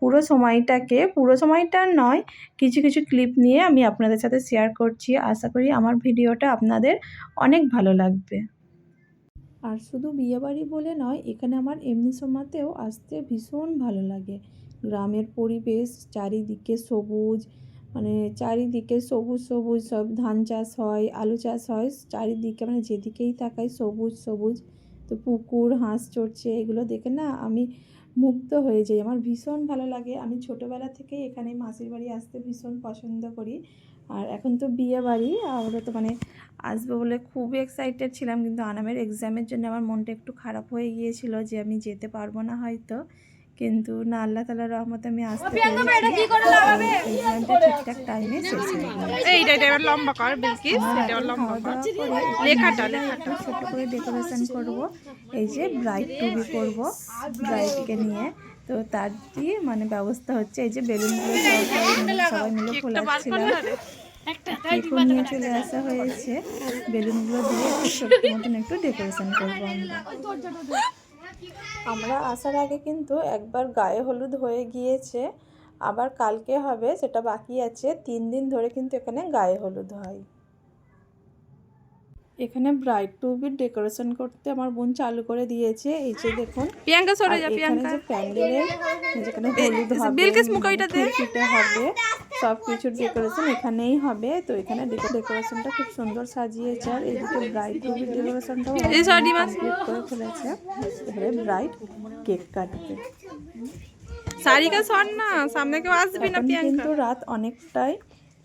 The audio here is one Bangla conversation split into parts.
পুরো সময়টাকে, পুরো সময়টা নয়, কিছু কিছু ক্লিপ নিয়ে আমি আপনাদের সাথে শেয়ার করছি। আশা করি আমার ভিডিওটা আপনাদের অনেক ভালো লাগবে। আর শুধু বিয়েবাড়ি বলে নয়, এখানে আমার এমনি সময়তেও আসতে ভীষণ ভালো লাগে। গ্রামের পরিবেশ, চারিদিকে সবুজ মানে চারিদিকে সবুজ সবুজ, সব ধান চাষ হয়, আলু চাষ হয়, চারিদিকে মানে যেদিকেই তাকাই সবুজ সবুজ। তো পুকুর, হাঁস চড়ছে, এগুলো দেখে না আমি মুগ্ধ হয়ে যাই। আমার ভীষণ ভালো লাগে। আমি ছোটোবেলা থেকেই এখানে মাসির বাড়ি আসতে ভীষণ পছন্দ করি। আর এখন তো বিয়ে বাড়ি। আমরা তো মানে আসব বলে খুবই এক্সাইটেড ছিলাম। কিন্তু আনামের এক্সামের জন্য আমার মনটা একটু খারাপ হয়ে গিয়েছিল যে আমি যেতে পারব না হয়তো। কিন্তু না আল্লাহ তালার রহমতে আমি আসতে পেরেছি। ঠিকঠাক টাইমে শেষ লম্বা কর লেখাটা ছোট করে ডেকোরেশন করব। এই যে ব্রাইড টুবি করব ব্রাইডকে নিয়ে। তো তার দিয়ে মানে ব্যবস্থা হচ্ছে এই যে বেলুনগুলো সবাই সবাই মিলে ফোলাচ্ছিল কেকও নিয়ে চলে আসা হয়েছে। বেলুনগুলো দিয়ে একটু ছোট্ট মতন একটু ডেকোরেশন করব আমরা। আমরা আসার আগে কিন্তু একবার গায়ে হলুদ হয়ে গিয়েছে, আবার কালকে হবে, সেটা বাকি আছে, তিন দিন ধরে কিন্তু এখানে গায়ে হলুদ হয়। এখানে ব্রাইড টুবির ডেকোরেশন করতে আমার বোন চালু করে দিয়েছে। এই যে দেখুন। প্রিয়াঙ্কা সরে যা প্রিয়াঙ্কা। যে প্যান্ডেলের যেখানে হলুদ হবে বিলকিস মুখাইটা দে। ফুলকিটা হবে সব কিছুর ডেকোরেশন এখানেই হবে। তো এখানে ডেকোরেশনটা খুব সুন্দর সাজিয়েছে। আর এইদিকে ব্রাইড টুবির ডেকোরেশনটাও এই সরি মাস। করে ফেলেছে। এবারে ব্রাইড কেক কাটবে। সারিকা সর না সামনে কেউ আসবে না প্রিয়াঙ্কা। কিন্তু রাত অনেকটাই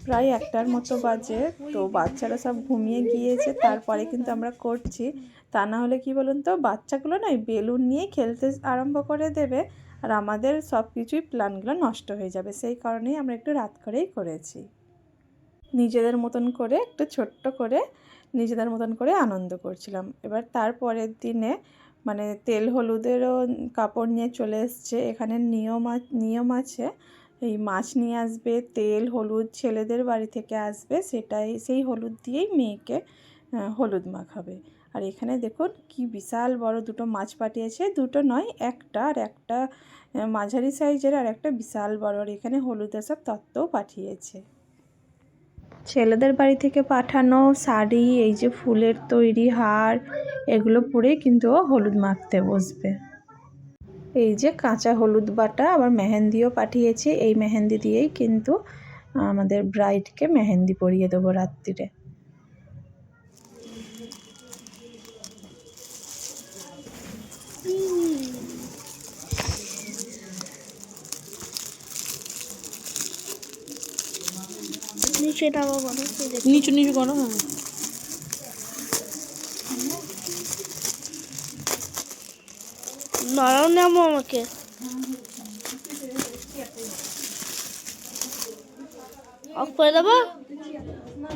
প্রায় একটার মতো বাজে। তো বাচ্চারা সব ঘুমিয়ে গিয়েছে, তারপরে কিন্তু আমরা করছি। তা না হলে কি বলুন তো, বাচ্চাগুলো না বেলুন নিয়ে খেলতে আরম্ভ করে দেবে আর আমাদের সব কিছুই প্ল্যানগুলো নষ্ট হয়ে যাবে। সেই কারণেই আমরা একটু রাত করেই করেছি। নিজেদের মতন করে, একটু ছোট্ট করে নিজেদের মতন করে আনন্দ করছিলাম। এবার তারপরের দিনে মানে তেল হলুদেরও কাপড় নিয়ে চলে এসছে। এখানে নিয়ম নিয়ম আছে। এই মাছ নিয়ে আসবে, তেল, হলুদ ছেলেদের বাড়ি থেকে আসবে, সেটাই, সেই হলুদ দিয়েই মেয়েকে হলুদ মাখাবে। আর এখানে দেখুন কি বিশাল বড় দুটো মাছ পাঠিয়েছে, দুটো নয়, একটা আর একটা মাঝারি সাইজের আর একটা বিশাল বড়, আর এখানে হলুদের সব তত্ত্বও পাঠিয়েছে। ছেলেদের বাড়ি থেকে পাঠানো শাড়ি, এই যে ফুলের তৈরি হার, এগুলো পরেই কিন্তু ও হলুদ মাখতে বসবে। এই যে কাঁচা হলুদ বাটা আবার মেহেন্দিও পাঠিয়েছি। এই মেহেন্দি দিয়েই কিন্তু আমাদের ব্রাইডকে মেহেন্দি পরিয়ে দেবো রাত্রিরে। নিচু নিচু করো হ্যাঁ নরম নামো আমাকে। অফ করে দেবো?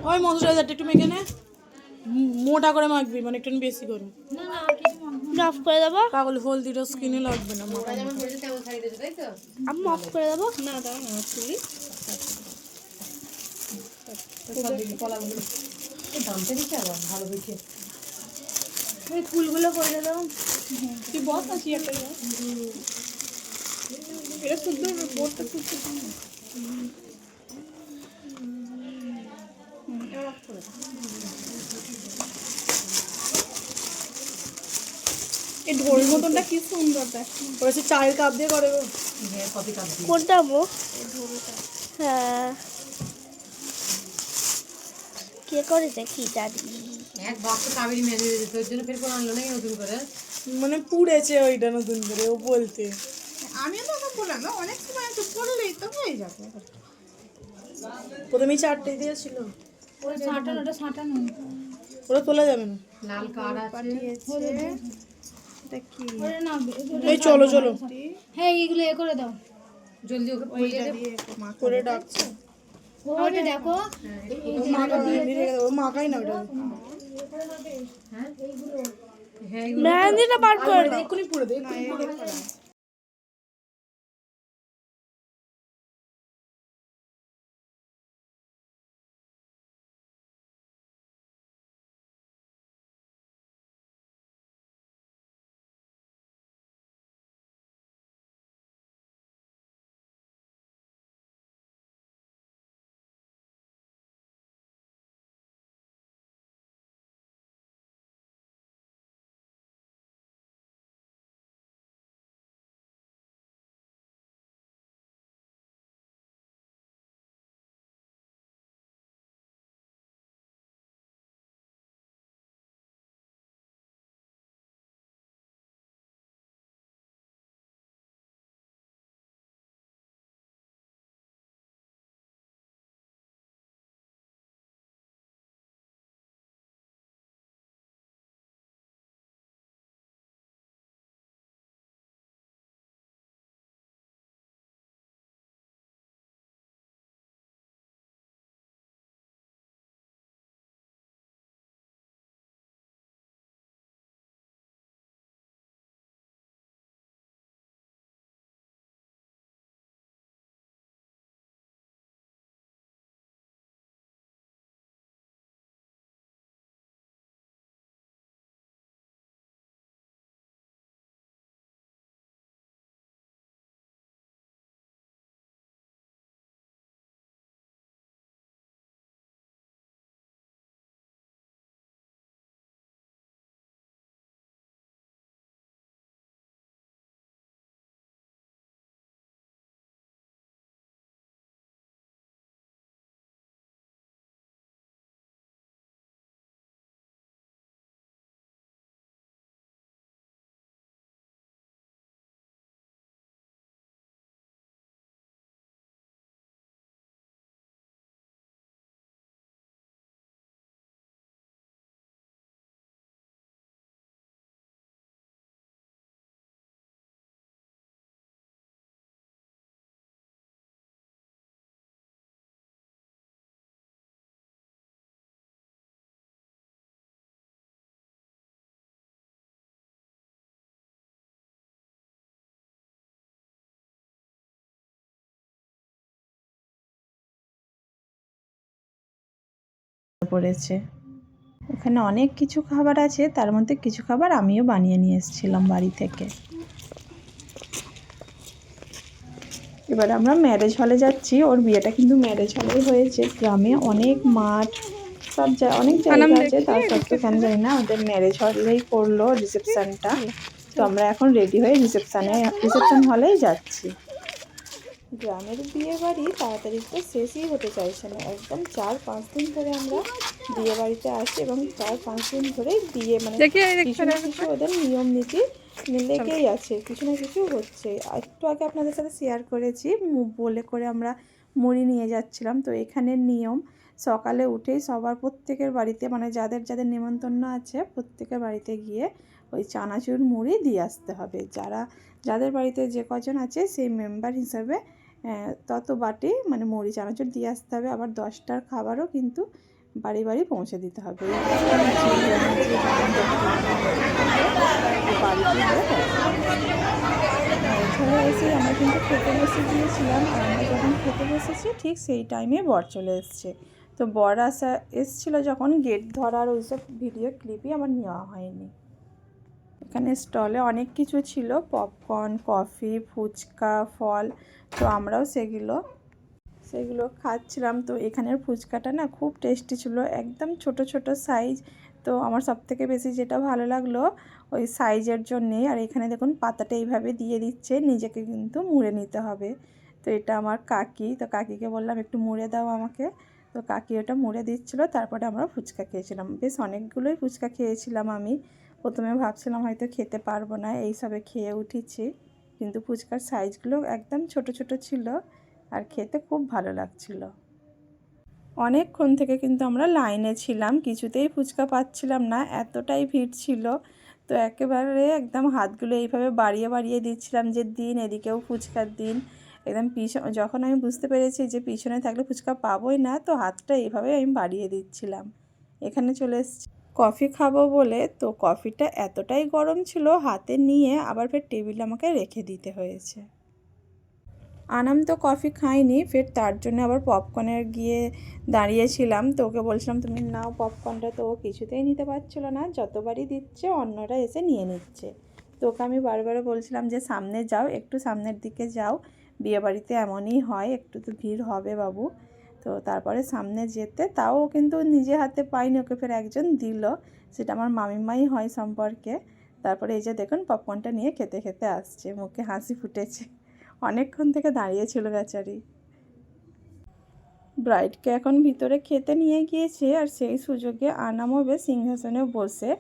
ওই মধুরাজারটা একটু মেখে নে। মোটা করে মাখবি মানে একটু বেশি করে। অফ করে দেবো? পাগল হলদিটা স্কিনে লাগবে না মাখা আমি অফ করে দেবো? না দাও না তুলি ফুলগুলো করে দেবো তুই বস না চেয়ারটা এটা শুদ্ধ বোর্ডটা শুদ্ধ এই ঢোল মতনটা কি সুন্দর দেখ। ওরা সে চায়ের কাপ দিয়ে করে। কোনটা হ্যাঁ। কে করে দেখি জানি। এক বক্স কাবেরি মেজে দিয়েছে তোর জন্য ফের কোনো আনলো নাকি নতুন করে? মানে পুড়েছে ওইটা নতুন করে ও বলতে। আমিও তো বললাম না অনেক সময় একটু পড়লেই তো হয়ে যাবে। প্রথমেই চারটে দিয়েছিল। ওরা তোলা যাবে না। লাল কার্ড আছে। এটা কি? এই চলো চলো। হ্যাঁ এইগুলো এ করে দাও। জলদি ওকে পরিয়ে দে। করে ডাকছে ওটা দেখো। ও মাখাই না ওটা। হ্যাঁ মেহেন্দিটা বার করে দাও এক্ষুনি পুড়ে দে এক্ষুনি পুড়ে পড়েছে এখানে অনেক কিছু খাবার আছে তার মধ্যে কিছু খাবার আমিও বানিয়ে নিয়ে এসেছিলাম বাড়ি থেকে। এবার আমরা ম্যারেজ হলে যাচ্ছি। ওর বিয়েটা কিন্তু ম্যারেজ হলেই হয়েছে। গ্রামে অনেক মাঠ সব অনেক জায়গা আছে। তার সত্ত্বেও কেন জানি না ওদের ম্যারেজ হলেই করল রিসেপশানটা তো আমরা এখন রেডি হয়ে রিসেপশানে রিসেপশন হলেই যাচ্ছি। গ্রামের বিয়ে বাড়ি তাড়াতাড়ি তো শেষই হতে চাইছে না। একদম চার পাঁচ দিন ধরে আমরা বিয়ে বাড়িতে আসি এবং চার পাঁচ দিন ধরেই বিয়ে মানে কিছু না কিছু ওদের নিয়ম নীতি লেগেই আছে কিছু না কিছু হচ্ছে। একটু আগে আপনাদের সাথে শেয়ার করেছি বলে করে আমরা মুড়ি নিয়ে যাচ্ছিলাম। তো এখানের নিয়ম সকালে উঠেই সবার প্রত্যেকের বাড়িতে মানে যাদের যাদের নেমন্তন্ন আছে প্রত্যেকের বাড়িতে গিয়ে ওই চানাচুর মুড়ি দিয়ে আসতে হবে। যারা যাদের বাড়িতে যে কজন আছে সেই মেম্বার হিসাবে তত বাটি মানে মুড়ি চানাচুর দিয়ে আসতে হবে। আবার দশটার খাবারও কিন্তু বাড়ি বাড়ি পৌঁছে দিতে হবে। এছাড়া এসে আমরা কিন্তু খেতে বসে গিয়েছিলাম আর আমরা যখন খেতে বসেছি ঠিক সেই টাইমে বর চলে এসছে। তো বর আসা, এসছিলো যখন গেট ধরার ওইসব ভিডিও ক্লিপই আমার নেওয়া হয়নি। এখানে স্টলে অনেক কিছু ছিল, পপকর্ন, কফি, ফুচকা, ফল, তো আমরাও সেগুলো সেগুলো খাচ্ছিলাম। তো এখানের ফুচকাটা না খুব টেস্টি ছিল, একদম ছোট ছোট সাইজ তো আমার সব থেকে বেশি যেটা ভালো লাগল ওই সাইজের জন্যে। আর এখানে দেখুন পাতাটা এইভাবে দিয়ে দিচ্ছে, নিজেকে কিন্তু মুড়ে নিতে হবে। তো এটা আমার কাকি, তো কাকিকে বললাম, একটু মুড়ে দাও আমাকে। তো কাকি ওটা মুড়ে দিচ্ছিল, তারপরে আমরা ফুচকা খেয়েছিলাম। বেশ অনেকগুলোই ফুচকা খেয়েছিলাম আমি। প্রথমে ভাবছিলাম হয়তো খেতে পারব না এই সবে খেয়ে উঠেছি। কিন্তু ফুচকার সাইজগুলো একদম ছোট ছোট ছিল আর খেতে খুব ভালো লাগছিল। অনেকক্ষণ থেকে কিন্তু আমরা লাইনে ছিলাম, কিছুতেই ফুচকা পাচ্ছিলাম না, এতটাই ভিড় ছিল। তো একেবারে একদম হাতগুলো এইভাবে বাড়িয়ে বাড়িয়ে দিচ্ছিলাম যে, দিন, এদিকেও ফুচকার দিন। একদম পিছন যখন আমি বুঝতে পেরেছি যে, পিছনে থাকলে ফুচকা পাবোই না, তো হাতটা এইভাবে আমি বাড়িয়ে দিচ্ছিলাম। এখানে চলে এসেছি। কফি খাব বলে তো কফিটা এতটাই গরম ছিল, হাতে নিয়ে আবার ফের টেবিলে আমাকে রেখে দিতে হয়েছে। আনাম তো কফি খাইনি ফের তার জন্য আবার পপকর্নের গিয়ে দাঁড়িয়েছিলাম তো ওকে বলছিলাম, তুমি নাও পপকর্নটা। তো ও কিছুতেই নিতে পারছিল না, যতবারই দিচ্ছে অন্যরা এসে নিয়ে নিচ্ছে। তো ওকে আমি বারবার বলছিলাম যে, সামনে যাও, একটু সামনের দিকে যাও। বিয়েবাড়িতে এমনই হয়, একটু তো ভিড় হবে বাবু। তো তারপরে সামনে যেতে তাও কিন্তু নিজে হাতে পাইনি, ওকে ফের একজন দিল। সেটা আমার মামিমাই হয় সম্পর্কে। তারপরে এই যে দেখুন পপকর্নটা নিয়ে খেতে খেতে আসছে, মুখে হাসি ফুটেছে। অনেকক্ষণ থেকে দাঁড়িয়েছিল বেচারি। ব্রাইডকে এখন ভিতরে খেতে নিয়ে গিয়েছে আর সেই সুযোগে আনামও বেশ সিংহাসনে বসে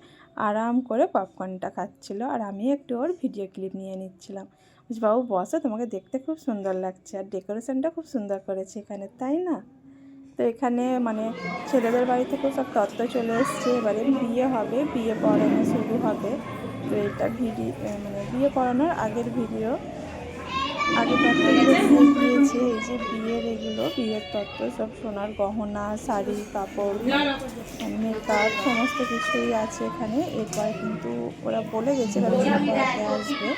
আরাম করে পপকর্নটা খাচ্ছিল। আর আমি একটু ওর ভিডিও ক্লিপ নিয়ে নিচ্ছিলাম। বাবু বসে, তোমাকে দেখতে খুব সুন্দর লাগছে আর ডেকোরেশনটা খুব সুন্দর করেছে এখানে, তাই না? তো এখানে মানে ছেলেদের বাড়ি থেকেও সব তত্ত্ব চলে এসছে, এবারে বিয়ে হবে, বিয়ে পড়ানো শুরু হবে। তো এটা ভিডিও মানে বিয়ে পড়ানোর আগের ভিডিও আগে দিয়েছে। এই যে বিয়ের এগুলো, বিয়ের তত্ত্ব, সব সোনার গহনা, শাড়ি, কাপড় মেকআপ সমস্ত কিছুই আছে এখানে। এরপরে কিন্তু ওরা বলে গেছে পড়াতে আসবে।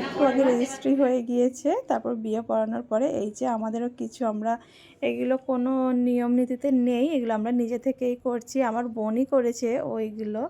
একটু আগে রেজিস্ট্রি হয়ে গিয়েছে, তারপর বিয়ে পড়ানোর পরে এই যে আমাদেরও কিছু আমরা, এগুলো কোনো নিয়ম নীতিতে নেই, এগুলো আমরা নিজে থেকেই করছি। আমার বোনই করেছে ওইগুলো।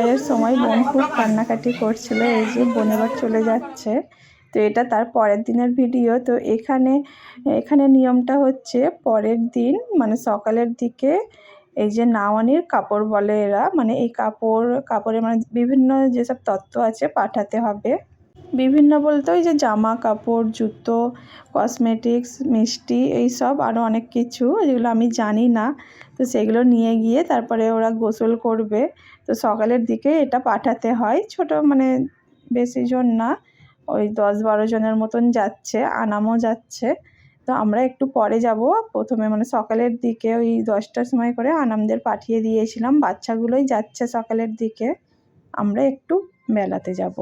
বিয়ের সময় বোন খুব কান্নাকাটি করছিল, এই যে বোন এবার চলে যাচ্ছে। তো এটা তার পরের দিনের ভিডিও। তো এখানে এখানে নিয়মটা হচ্ছে পরের দিন মানে সকালের দিকে এই যে নাওয়ানির কাপড় বলে এরা মানে এই কাপড়, কাপড়ে মানে বিভিন্ন যেসব তত্ত্ব আছে পাঠাতে হবে। বিভিন্ন বলতে ওই যে জামা কাপড়, জুতো, কসমেটিক্স, মিষ্টি এইসব আরও অনেক কিছু, যেগুলো আমি জানি না। তো সেগুলো নিয়ে গিয়ে তারপরে ওরা গোসল করবে। তো সকালের দিকে এটা পাঠাতে হয়। ছোট মানে বেশি জন না, ওই দশ বারো জনের মতন যাচ্ছে, আনামও যাচ্ছে। তো আমরা একটু পরে যাব। প্রথমে মানে সকালের দিকে ওই দশটার সময় করে আনামদের পাঠিয়ে দিয়েছিলাম। বাচ্চাগুলোই যাচ্ছে সকালের দিকে। আমরা একটু বেলাতে যাব।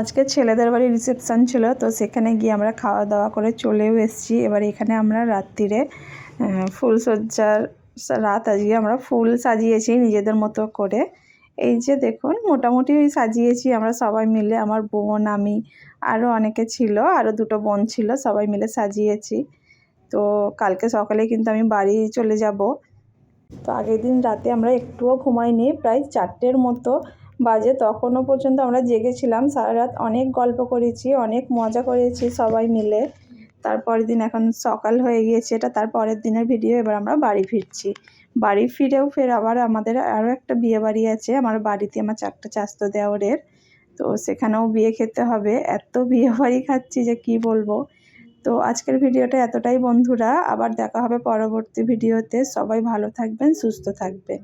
আজকে ছেলেদের বাড়ি রিসেপশান ছিল, তো সেখানে গিয়ে আমরা খাওয়া দাওয়া করে চলেও এসেছি। এবার এখানে আমরা রাত্রিরে ফুলসজ্জার রাত আজকে আমরা ফুল সাজিয়েছি নিজেদের মতো করে। এই যে দেখুন, মোটামুটি সাজিয়েছি আমরা সবাই মিলে। আমার বোন, আমি আরও অনেকে ছিল আরও দুটো বোন ছিল, সবাই মিলে সাজিয়েছি। তো কালকে সকালে কিন্তু আমি বাড়ি চলে যাব। তো আগের দিন রাতে আমরা একটুও ঘুমাইনি, প্রায় চারটের মতো। বাজে, তখনও পর্যন্ত আমরা জেগেছিলাম। সারা রাত অনেক গল্প করেছি, অনেক মজা করেছি সবাই মিলে। তারপরের দিন এখন সকাল হয়ে গিয়েছে, এটা তার পরের দিনের ভিডিও এবার আমরা বাড়ি ফিরছি। বাড়ি ফিরেও ফের আবার আমাদের আরও একটা বিয়ে বাড়ি আছে, আমার বাড়িতে আমার চারটা চাস্ত দেওরের। তো সেখানেও বিয়ে খেতে হবে। এত বিয়ে বাড়ি খাচ্ছি যে কি বলব। তো আজকের ভিডিওটা এতটাই বন্ধুরা, আবার দেখা হবে পরবর্তী ভিডিওতে সবাই ভালো থাকবেন, সুস্থ থাকবেন।